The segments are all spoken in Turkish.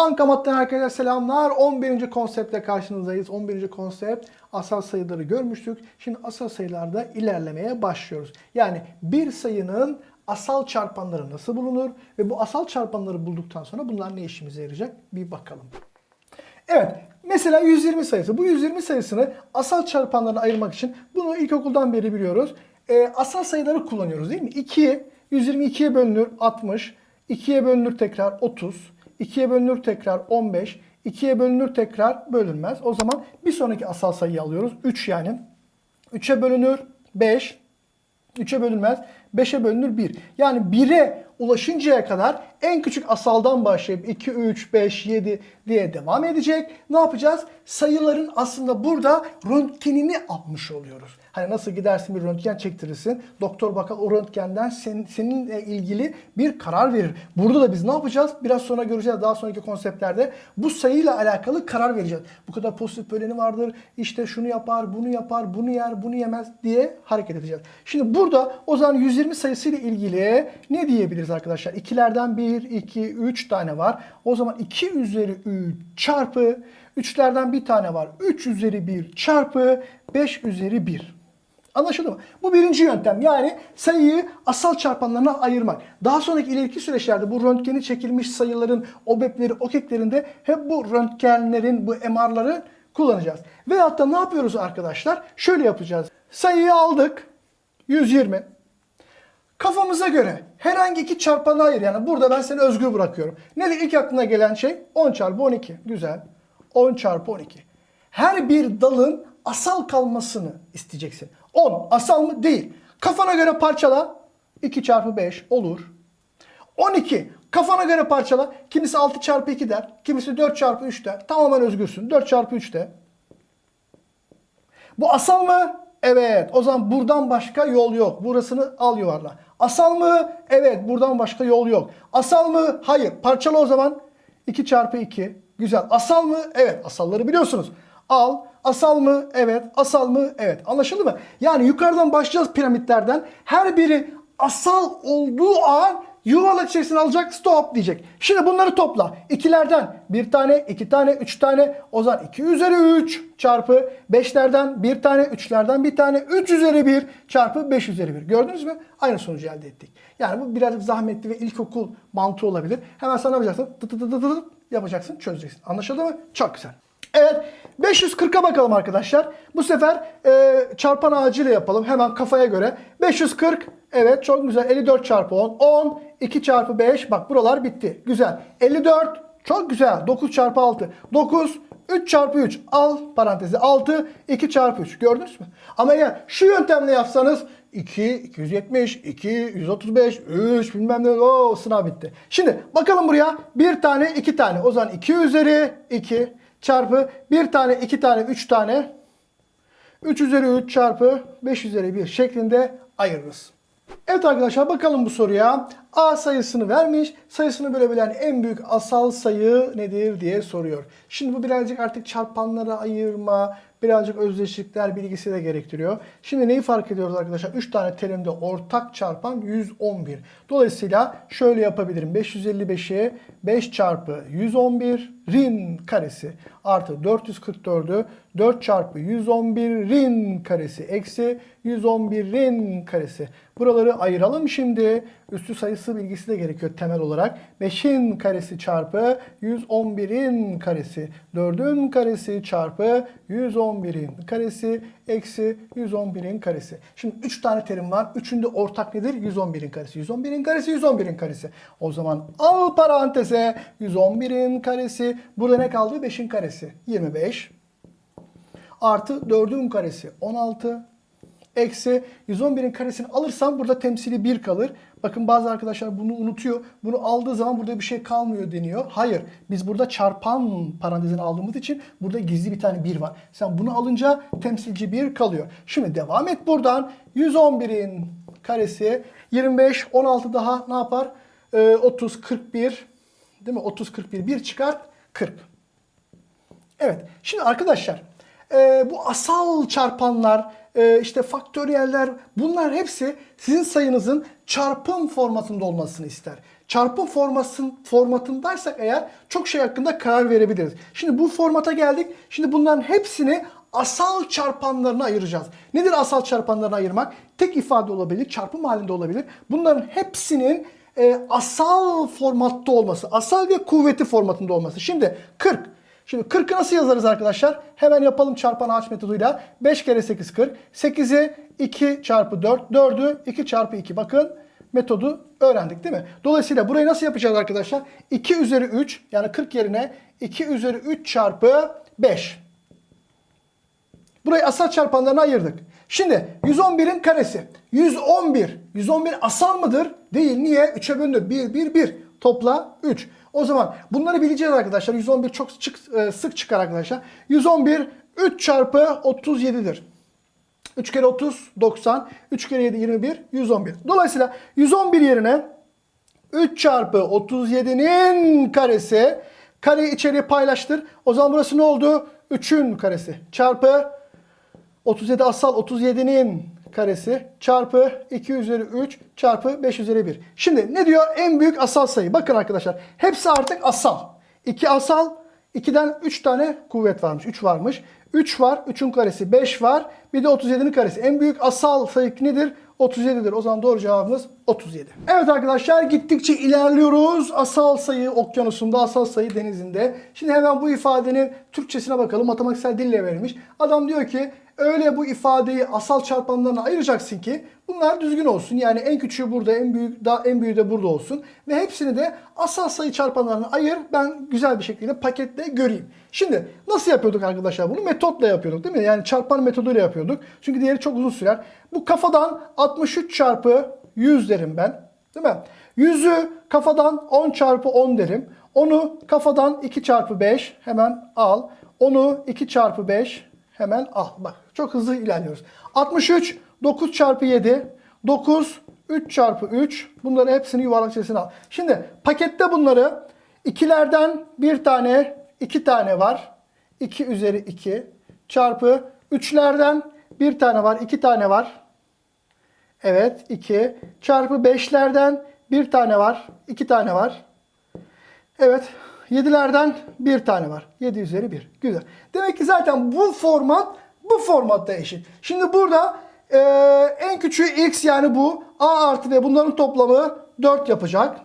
Ankamat'tan herkese selamlar. 11. konseptle karşınızdayız. 11. konsept asal sayıları görmüştük. Şimdi asal sayılarda ilerlemeye başlıyoruz. Yani bir sayının asal çarpanları nasıl bulunur ve bu asal çarpanları bulduktan sonra bunlar ne işimize yarayacak bir bakalım. Evet. Mesela 120 sayısı. Bu 120 sayısını asal çarpanlarına ayırmak için bunu ilkokuldan beri biliyoruz. Ee, asal sayıları kullanıyoruz değil mi? 2, 122'ye bölünür 60, 2'ye bölünür tekrar 30, 2'ye bölünür tekrar 15, 2'ye bölünür tekrar bölünmez. O zaman bir sonraki asal sayıyı alıyoruz. 3 yani. 3'e bölünür 5, 3'e bölünmez. 5'e bölünür 1. Yani 1'e ulaşıncaya kadar en küçük asaldan başlayıp 2, 3, 5, 7 diye devam edecek. Ne yapacağız? Sayıların aslında burada röntgenini almış oluyoruz. Hani nasıl gidersin bir röntgen çektirirsin. Doktor bakar o röntgenden sen, seninle ilgili bir karar verir. Burada da biz ne yapacağız? Biraz sonra göreceğiz daha sonraki konseptlerde. Bu sayıyla alakalı karar vereceğiz. Bu kadar pozitif böleni vardır. İşte şunu yapar, bunu yapar, bunu yer, bunu yemez diye hareket edeceğiz. Şimdi burada o zaman 120 sayısıyla ilgili ne diyebiliriz arkadaşlar? İkilerden 1, 2, 3 tane var. O zaman 2 üzeri 3 çarpı 3'lerden bir tane var. 3 üzeri 1 çarpı 5 üzeri 1. Anlaşıldı mı? Bu birinci yöntem. Yani sayıyı asal çarpanlarına ayırmak. Daha sonraki ileriki süreçlerde bu röntgeni çekilmiş sayıların OBEP'leri, OKEK'lerinde hep bu röntgenlerin, bu MR'ları kullanacağız. Veyahut da ne yapıyoruz arkadaşlar? Şöyle yapacağız. Sayıyı aldık. 120. Kafamıza göre herhangi iki çarpana ayır. Yani burada ben seni özgür bırakıyorum. Nedir ilk aklına gelen şey? 10 çarpı 12. Güzel. 10 çarpı 12. Her bir dalın asal kalmasını isteyeceksin. 10 asal mı? Değil. Kafana göre parçala. 2 çarpı 5 olur. 12 kafana göre parçala. Kimisi 6 çarpı 2 der. Kimisi 4 çarpı 3 der. Tamamen özgürsün. 4 çarpı 3 de. Bu asal mı? Evet. O zaman buradan başka yol yok. Burasını al yuvarla. Asal mı? Evet. Buradan başka yol yok. Asal mı? Hayır. Parçala o zaman. 2 çarpı 2. Güzel. Asal mı? Evet. Asalları biliyorsunuz. Al. Asal mı? Evet. Asal mı? Evet. Anlaşıldı mı? Yani yukarıdan başlayacağız piramitlerden. Her biri asal olduğu an yuvarlak içerisine alacak stop diyecek. Şimdi bunları topla. İkilerden bir tane, iki tane, üç tane. O zaman 2 üzeri 3 çarpı 5'lerden bir tane, 3'lerden bir tane, 3 üzeri 1 çarpı 5 üzeri 1. Gördünüz mü? Aynı sonucu elde ettik. Yani bu birazcık zahmetli ve ilkokul mantığı olabilir. Hemen sana yapacaksın? Tı tı tı tı tı yapacaksın, çözeceksin. Anlaşıldı mı? Çok güzel. Evet 540'a bakalım arkadaşlar. Bu sefer e, çarpan ağacıyla yapalım. Hemen kafaya göre. 540 evet çok güzel. 54 çarpı 10. 10 2 çarpı 5 bak buralar bitti. Güzel. 54 çok güzel. 9 çarpı 6. 9 3 çarpı 3 al parantezi 6 2 çarpı 3 gördünüz mü? Ama eğer şu yöntemle yapsanız 2, 270, 2, 135, 3 bilmem ne o sınav bitti. Şimdi bakalım buraya bir tane iki tane o zaman 2 üzeri 2 çarpı bir tane iki tane üç tane 3 üzeri 3 çarpı 5 üzeri 1 şeklinde ayırırız. Evet arkadaşlar bakalım bu soruya. A sayısını vermiş. Sayısını bölebilen en büyük asal sayı nedir diye soruyor. Şimdi bu birazcık artık çarpanlara ayırma, birazcık özdeşlikler bilgisi de gerektiriyor. Şimdi neyi fark ediyoruz arkadaşlar? 3 tane terimde ortak çarpan 111. Dolayısıyla şöyle yapabilirim. 555'i 5 çarpı 111 rin karesi artı 444'ü 4 çarpı 111 rin karesi eksi 111 rin karesi. Buraları ayıralım şimdi. Üstü sayısı bilgisi de gerekiyor temel olarak. 5'in karesi çarpı 111'in karesi. 4'ün karesi çarpı 111'in karesi eksi 111'in karesi. Şimdi 3 tane terim var. Üçünde ortak nedir? 111'in karesi. 111'in karesi 111'in karesi. O zaman al paranteze 111'in karesi. Burada ne kaldı? 5'in karesi. 25 artı 4'ün karesi 16 eksi 111'in karesini alırsam burada temsili 1 kalır. Bakın bazı arkadaşlar bunu unutuyor. Bunu aldığı zaman burada bir şey kalmıyor deniyor. Hayır. Biz burada çarpan parantezini aldığımız için burada gizli bir tane 1 var. Sen bunu alınca temsilci 1 kalıyor. Şimdi devam et buradan. 111'in karesi 25, 16 daha ne yapar? Ee, 30, 41 değil mi? 30, 41 1 çıkart 40. Evet. Şimdi arkadaşlar e, bu asal çarpanlar, e, işte faktöriyeller bunlar hepsi sizin sayınızın çarpım formatında olmasını ister. Çarpım formasın, formatındaysak eğer çok şey hakkında karar verebiliriz. Şimdi bu formata geldik. Şimdi bunların hepsini asal çarpanlarına ayıracağız. Nedir asal çarpanlarına ayırmak? Tek ifade olabilir, çarpım halinde olabilir. Bunların hepsinin e, asal formatta olması, asal ve kuvveti formatında olması. Şimdi 40. Şimdi 40'ı nasıl yazarız arkadaşlar? Hemen yapalım çarpan ağaç metoduyla. 5 kere 8 40. 8'i 2 çarpı 4. 4'ü 2 çarpı 2. Bakın metodu öğrendik değil mi? Dolayısıyla burayı nasıl yapacağız arkadaşlar? 2 üzeri 3 yani 40 yerine 2 üzeri 3 çarpı 5. Burayı asal çarpanlarına ayırdık. Şimdi 111'in karesi. 111. 111 asal mıdır? Değil. Niye? 3'e bölünür. 1, 1, 1. Topla 3. O zaman bunları bileceğiz arkadaşlar. 111 çok çık, e, sık çıkar arkadaşlar. 111 3 çarpı 37'dir. 3 kere 30 90. 3 kere 7 21 111. Dolayısıyla 111 yerine 3 çarpı 37'nin karesi. Kareyi içeriye paylaştır. O zaman burası ne oldu? 3'ün karesi. Çarpı 37 asal 37'nin karesi çarpı 2 üzeri 3 çarpı 5 üzeri 1. Şimdi ne diyor? En büyük asal sayı. Bakın arkadaşlar. Hepsi artık asal. 2 asal. 2'den 3 tane kuvvet varmış. 3 varmış. 3 var. 3'ün karesi 5 var. Bir de 37'nin karesi. En büyük asal sayı nedir? 37'dir. O zaman doğru cevabımız 37. Evet arkadaşlar gittikçe ilerliyoruz. Asal sayı okyanusunda, asal sayı denizinde. Şimdi hemen bu ifadenin Türkçesine bakalım. Matematiksel dille verilmiş. Adam diyor ki öyle bu ifadeyi asal çarpanlarına ayıracaksın ki bunlar düzgün olsun. Yani en küçüğü burada, en büyük da en büyüğü de burada olsun ve hepsini de asal sayı çarpanlarına ayır. Ben güzel bir şekilde paketle göreyim. Şimdi nasıl yapıyorduk arkadaşlar bunu? Metotla yapıyorduk değil mi? Yani çarpan metoduyla yapıyorduk. Çünkü diğeri çok uzun sürer. Bu kafadan 63 çarpı 100 derim ben. Değil mi? 100'ü kafadan 10 çarpı 10 derim. Onu kafadan 2 çarpı 5 hemen al. Onu 2 çarpı 5 hemen al. Bak çok hızlı ilerliyoruz. 63 9 çarpı 7 9 3 çarpı 3 bunları hepsini yuvarlak içerisine al. Şimdi pakette bunları ikilerden bir tane 2 tane var. 2 üzeri 2 çarpı 3'lerden bir tane var 2 tane var. Evet 2 çarpı 5'lerden bir tane var 2 tane var. Evet 7'lerden bir tane var. 7 üzeri 1. Güzel. Demek ki zaten bu format bu formatta eşit. Şimdi burada e, en küçüğü x yani bu. A artı B bunların toplamı 4 yapacak.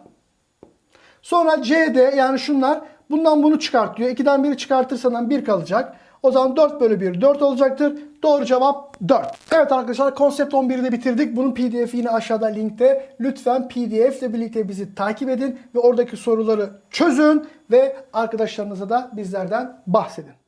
Sonra CD yani şunlar bundan bunu çıkartıyor. 2'den biri çıkartırsan 1 kalacak. O zaman 4 bölü 1 4 olacaktır. Doğru cevap 4. Evet arkadaşlar konsept 11'i de bitirdik. Bunun pdf'i yine aşağıda linkte. Lütfen pdf ile birlikte bizi takip edin ve oradaki soruları çözün ve arkadaşlarınıza da bizlerden bahsedin.